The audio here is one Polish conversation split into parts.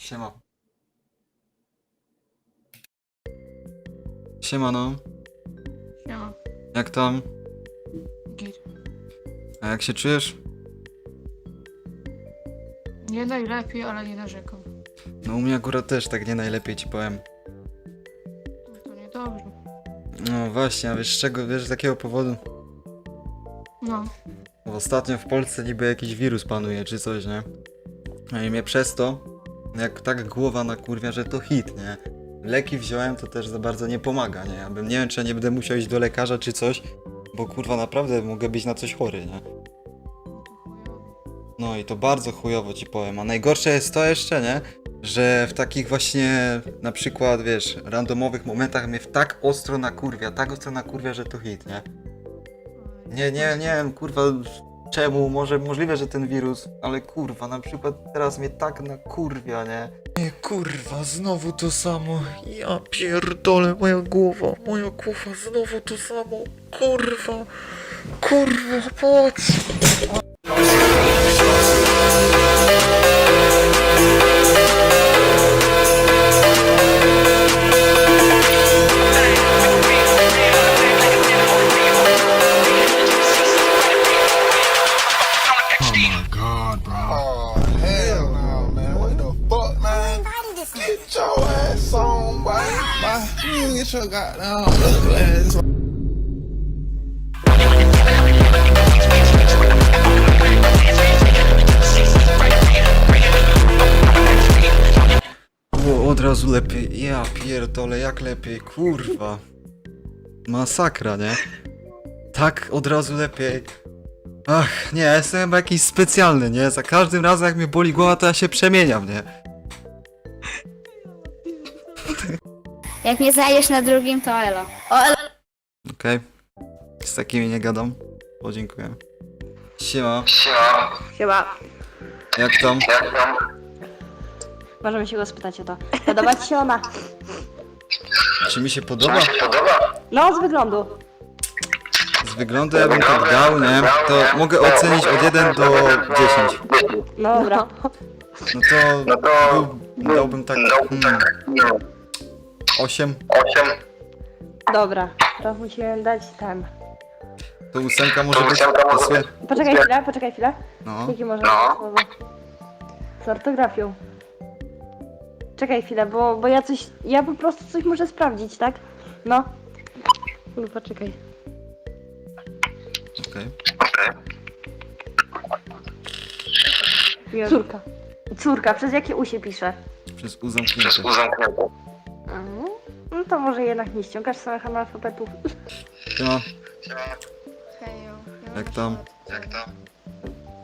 Siema. Siemano, Siema. jak tam? Git. A jak się czujesz? Nie najlepiej, ale nie narzekam. No u mnie akurat też tak nie najlepiej ci powiem. To niedobrze. No właśnie, a wiesz z czego, wiesz z jakiego powodu? No. Bo ostatnio w Polsce niby jakiś wirus panuje czy coś, nie? No i mnie przez to, jak tak głowa na kurwia, że to hit, nie? Leki wziąłem, to też za bardzo nie pomaga, nie? Ja bym nie wiem, czy ja nie będę musiał iść do lekarza czy coś, bo kurwa naprawdę mogę być na coś chory, nie? No i to bardzo chujowo ci powiem. A najgorsze jest to jeszcze, nie? Że w takich właśnie, na przykład, wiesz, randomowych momentach mnie w tak ostro nakurwia, tak ostro nakurwia, że to hit, nie? Nie, nie, nie kurwa, czemu, może możliwe, że ten wirus, ale kurwa, na przykład teraz mnie tak nakurwia, nie? Nie, kurwa, znowu to samo. Ja pierdolę, moja głowa, moja głowa, znowu to samo. Kurwa, kurwa, patrz. On. Było od razu lepiej, ja pierdolę, jak lepiej, kurwa. Masakra, nie? Tak od razu lepiej. Ach, nie, jestem jakiś specjalny, nie? Za każdym razem jak mnie boli głowa, to ja się przemieniam, nie? Jak mnie zajesz na drugim, to elo. O, elo. Okej. Z takimi nie gadam. O, dziękuję. Siema, Chyba. jak tam? Możemy się go spytać o to. Podoba ci się ona? Czy mi się podoba? No, z wyglądu. Z wyglądu ja bym tak dał, nie? To mogę ocenić od 1 do 10. No dobra. No to był, dałbym tak hmm, 8. Dobra. To musimy dać ten. To ósemka może być pasuje. Poczekaj chwilę, poczekaj chwilę. No. Jakie może być słowo? Z ortografią. Czekaj chwilę, bo, bo ja coś. Ja po prostu coś muszę sprawdzić, tak? No. No poczekaj. Okej. Córka. Córka, przez jakie u się pisze? Przez U zamknięte. Mhm. No to może jednak nie ściągasz samych analfabetów. Siema, Hejo. ja Jak mam tam? szat.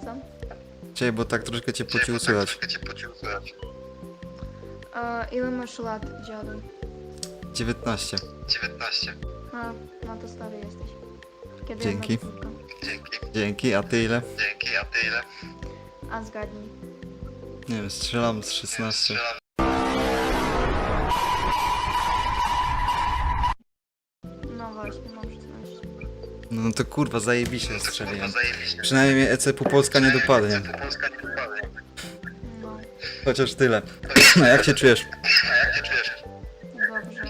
Co? Cześć, bo tak troszkę cię pociło słychać. A ile masz lat, dziadu? 19. A, no to stary jesteś. Kiedy Dzięki. masz córkę? Dzięki, a ty ile? A zgadnij. Nie wiem, strzelam z 16. No No to kurwa, zajebiście strzeliłem. Przynajmniej mnie ECP Polska nie dopadnie. Chociaż tyle. A jak się czujesz? dobrze.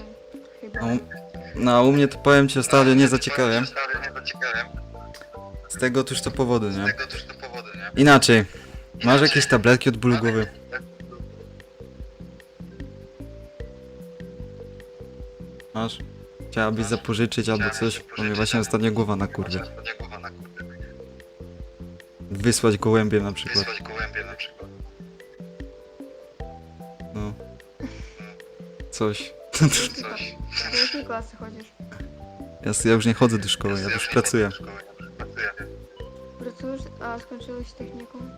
Chyba. No, no a u mnie to powiem ci ostatnio nie zaciekawiam. Z tego otóż to powodu, nie? Inaczej. Masz jakieś tabletki od bólu głowy? Masz? Chciałabyś zapożyczyć albo coś? Bo mnie właśnie ostatnio głowa na kurwie. Wysłać gołębie na przykład. No. Coś. Do jakiej klasy chodzisz? Ja, ja już nie chodzę do szkoły, ja już pracuję. Pracujesz, a skończyłeś technikum?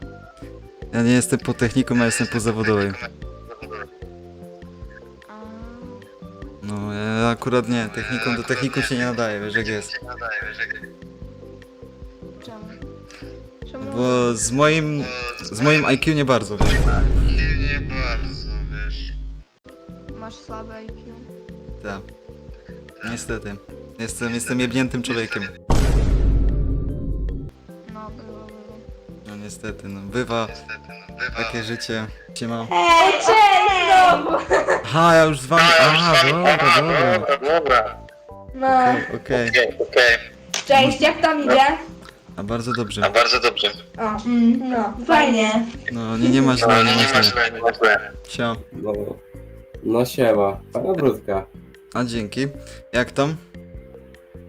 Ja nie jestem po technikum, ja jestem po zawodowej. No, akurat nie, technikum do technikum się nie nadaje, wiesz jak jest. czemu? Czemu? Bo z moim, z moim IQ nie bardzo, wiesz. Masz słabe IQ? Tak. Niestety. Jestem, jestem jebniętym człowiekiem. No, było, było. No niestety, no bywa takie życie. Siema. Ej, cześć! Aha, ja już z wami... Aha, dobra, dobra. No, Okej, okej. cześć, jak tam idzie? A bardzo dobrze. O, mm, no, fajnie. No, nie, nie ma źle, nie ma źle. Cio. No, no siema, fajna brudka. A dzięki. Jak tam?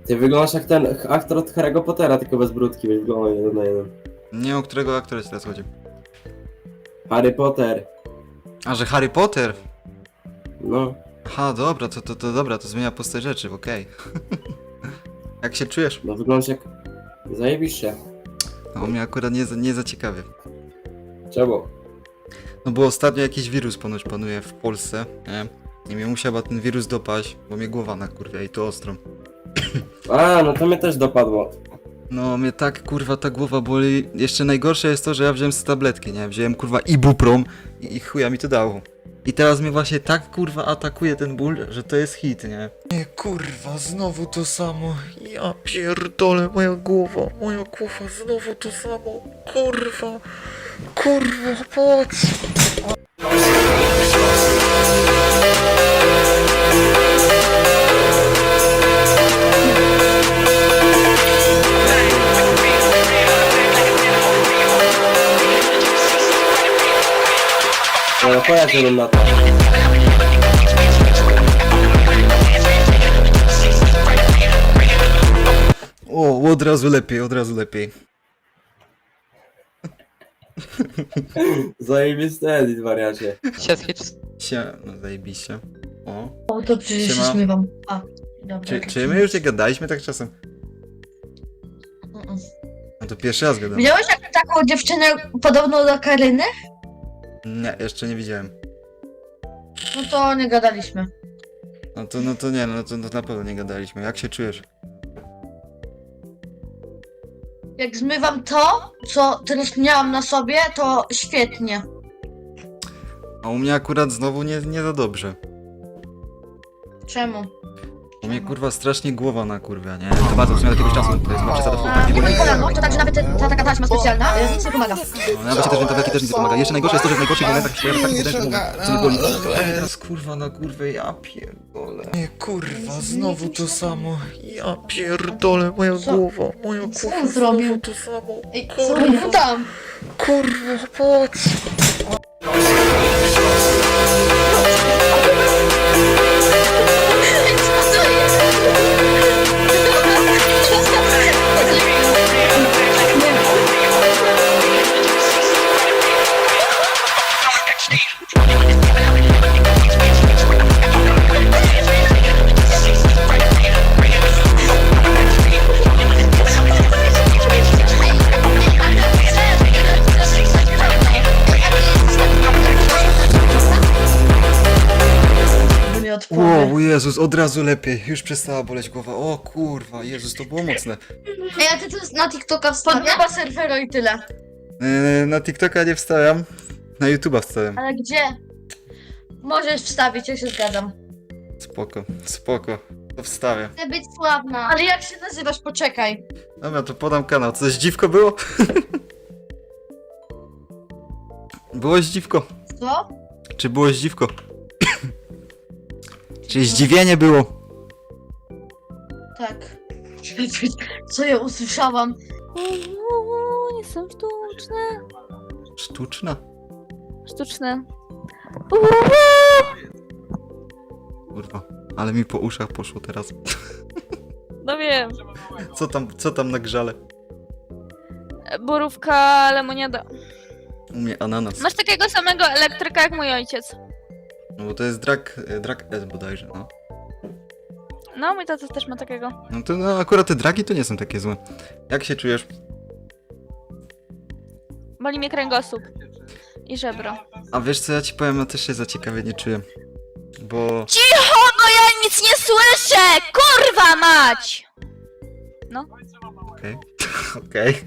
Ty wyglądasz jak ten aktor od Harry'ego Pottera, tylko bez brudki, byś wyglądał jeden na jeden. Nie o którego aktora ci teraz chodzi. Harry Potter, A, że Harry Potter? no. Aha, dobra, to, to, to dobra, to zmienia postać rzeczy, okej. Jak się czujesz? No wyglądasz jak... Zajebiście. No, mnie akurat nie, za- nie zaciekawie. Czemu? No bo ostatnio jakiś wirus ponoć panuje w Polsce, nie? I mnie musiał chyba ten wirus dopaść, bo mnie głowa nakurwia i to ostro. A, no to mnie też dopadło. No, mnie tak kurwa ta głowa boli. Jeszcze najgorsze jest to, że ja wziąłem z tabletki, nie? Wziąłem kurwa ibuprom i, i chuja mi to dało. I teraz mnie właśnie tak kurwa atakuje ten ból, że to jest hit, nie? Nie, kurwa, znowu to samo. Ja pierdolę, moja głowa, moja głowa, znowu to samo. Kurwa, kurwa, patrz. Pojedź ze mną na to. O, od razu lepiej, od razu lepiej. Zajebisty edit, wariacie. Sie, no zajebiście. O. O, to się zmywam. A, dobra. Czy, czy my już nie gadaliśmy tak czasem? No to pierwszy raz gadam. Widziałeś jak taką dziewczynę podobną do Karyny? Nie, jeszcze nie widziałem. No to nie gadaliśmy. No to, no to nie, no to, no to na pewno nie gadaliśmy. Jak się czujesz? Jak zmywam to, co teraz miałam na sobie, to świetnie. A u mnie akurat znowu nie, nie za dobrze. Czemu? Mnie kurwa strasznie głowa na kurwia, nie? To bardzo w sumie od jakiegoś czasu, to jest chyba przesada w A, nie nie boli. kolano, to także nawet ta taka taśma specjalna y, nic nie pomaga. No, właśnie też wiem, tabletki też nic nie pomaga. Jeszcze najgorsze jest to, że w najgorszych momentach się pojawia taki jeden, że mówię, co mnie boli. Teraz kurwa na kurwę, ja pierdolę. Nie, kurwa, znowu to samo. Ja pierdolę, moja Co? głowa, moja Co głowa, on zrobił? znowu to samo. Ej, co ja tam? Kurwa, patrz. Wow, Jezus, od razu lepiej. Już przestała boleć głowa. O kurwa, Jezus, to było mocne. Ej, a ty to na TikToka wstawiasz? Podniewa serwero i tyle. Yy, na TikToka nie wstawiam. Na YouTube'a wstawiam. Ale gdzie? Możesz wstawić, ja się zgadzam. Spoko, spoko. To wstawię. Chcę być sławna. Ale jak się nazywasz? Poczekaj. Dobra, to podam kanał. Co, zdziwko było? było zdziwko. Co? Czy było zdziwko? Czy zdziwienie było? Tak. Co ja usłyszałam? Nie są sztuczne. Sztuczna? Sztuczne. Kurwa. Ale mi po uszach poszło teraz. No wiem. Co tam, co tam na grzale? Borówka, lemoniada. U mnie ananas. Masz takiego samego elektryka jak mój ojciec. No bo to jest drag, drag S bodajże, no. No, mój tata też ma takiego. No to no, akurat te dragi to nie są takie złe. Jak się czujesz? Boli mnie kręgosłup. I żebro. A wiesz co, ja ci powiem, ja też się za ciekawie nie czuję. Bo... Cicho, bo ja nic nie słyszę! Kurwa mać! Okej. Okej.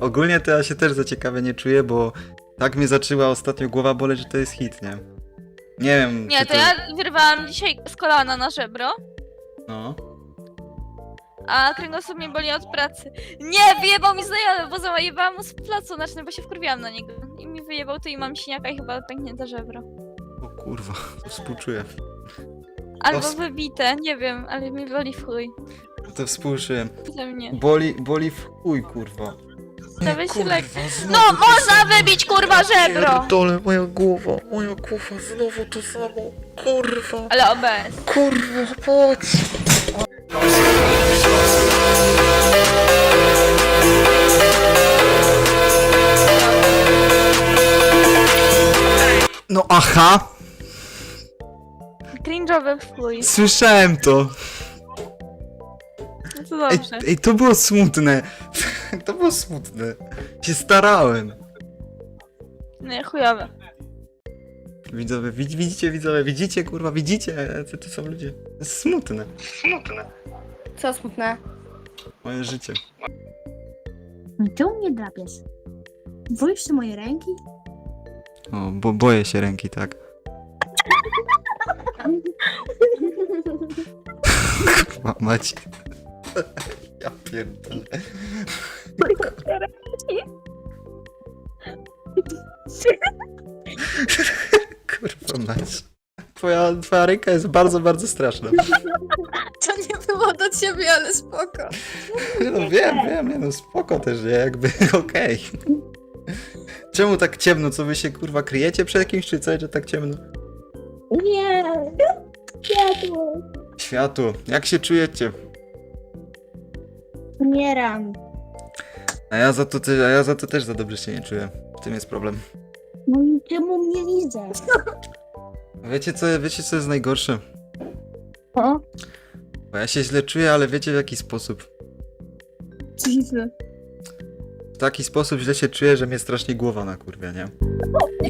Ogólnie to ja się też za ciekawie nie czuję, bo tak mnie zaczęła ostatnio głowa boleć, że to jest hit, nie? Nie wiem, Nie, czy to ja wyrwałam dzisiaj z kolana na żebro, No. a kręgosłup mnie boli od pracy. Nie, wyjebał mi znajomy, bo zajebałam mu z placu znaczny, bo się wkurwiłam na niego. I mi wyjebał to i mam siniaka i chyba pęknięte żebro. O kurwa, to współczuję. Albo Os- wybite, nie wiem, ale mi boli w chuj. To współczuję. Ze mnie. Boli, boli w chuj, kurwa. Dawaj się lek. znowu No, można wybić, kurwa, żebro! Pierdolę, moja głowa, moja głowa, znowu to samo. Kurwa, Ale OBS. kurwa, patrz. No aha! Cringe'owe w chuj. Słyszałem to! No to Ej, dobrze. ej, to było smutne. To było smutne. Się starałem. Nie, chujowe. Widzowie, widz- widzicie, widzowie, widzicie, kurwa, widzicie, co to są ludzie. To jest smutne. Co smutne? Moje życie. Ty u mnie drapiesz. Wolisz te moje ręki? O, bo boję się ręki, tak. Kurwa, macie. Ja pierdolę. Kurwa mać. Twoja, twoja ręka jest bardzo, bardzo straszna. To nie było do ciebie, ale spoko. No wiem, wiem, nie no spoko też, nie? Jakby okej. Czemu tak ciemno? Co wy się kurwa kryjecie przed kimś, czy co, że tak ciemno? Nie. Światło. Światu, jak się czujecie? Umieram. A ja za to, te, a ja za to też za dobrze się nie czuję. W tym jest problem. No i czemu mnie? A Wiecie co, wiecie co jest najgorsze? O? Bo ja się źle czuję, ale wiecie w jaki sposób? Dziwne. W taki sposób źle się czuję, że mnie strasznie głowa na kurwia, nie?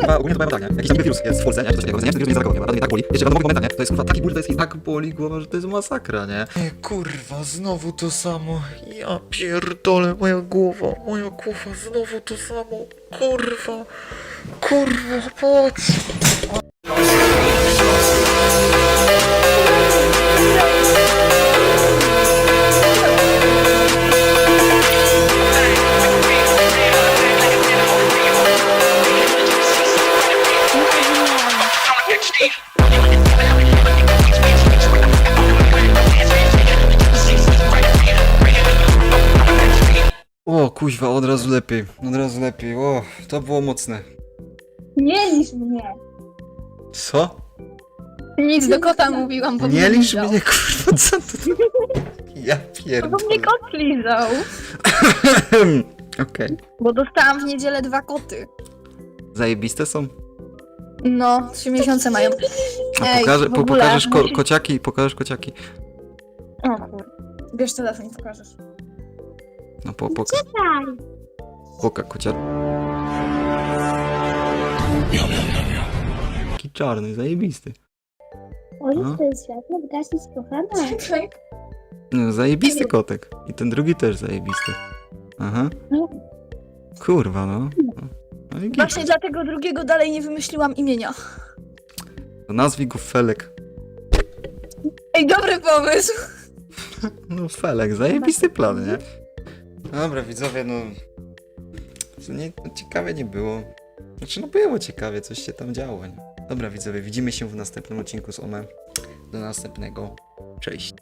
Chyba ogólnie to powiem tak? Jakiś tam wirus jest w Polsce, nie? Coś nie? Ten wirus nie zareagował, nie? Mnie tak boli. Jeszcze w randomowych momentach, nie? To jest kurwa taki ból, to jest i tak boli głowa, że to jest masakra, nie? Nie, kurwa, znowu to samo. Ja pierdolę, moja głowa, moja głowa, znowu to samo. Kurwa, kurwa, patrz. O, kuźwa, od razu lepiej, od razu lepiej, o, to było mocne. Nie licz mnie. Co? Nic do kota mówiłam, bo Nie lizał. mnie, kurwa, co to? Ja Bo mnie pierdolę. kot lizał. Okej. Bo dostałam w niedzielę dwa koty. Zajebiste są? No, trzy miesiące mają. A Ej, pokaże, w po, ogóle pokażesz ko, kociaki, pokażesz kociaki. O kur... Bierz telefon i pokażesz. No po, poka, Tak. poka kociaki. Taki czarny, zajebisty. O, No. to jest światło, gasić kochana. No, zajebisty kotek. I ten drugi też zajebisty. Aha. No. Kurwa, no. No i git. Właśnie dlatego drugiego dalej nie wymyśliłam imienia. To nazwij go Felek. Ej, dobry pomysł. No Felek, zajebisty plan, nie? Dobra, widzowie, no... Nie, no, ciekawie nie było. Znaczy, no było ciekawie, coś się tam działo, nie? Dobra, widzowie, widzimy się w następnym odcinku z OME. Do następnego. Cześć.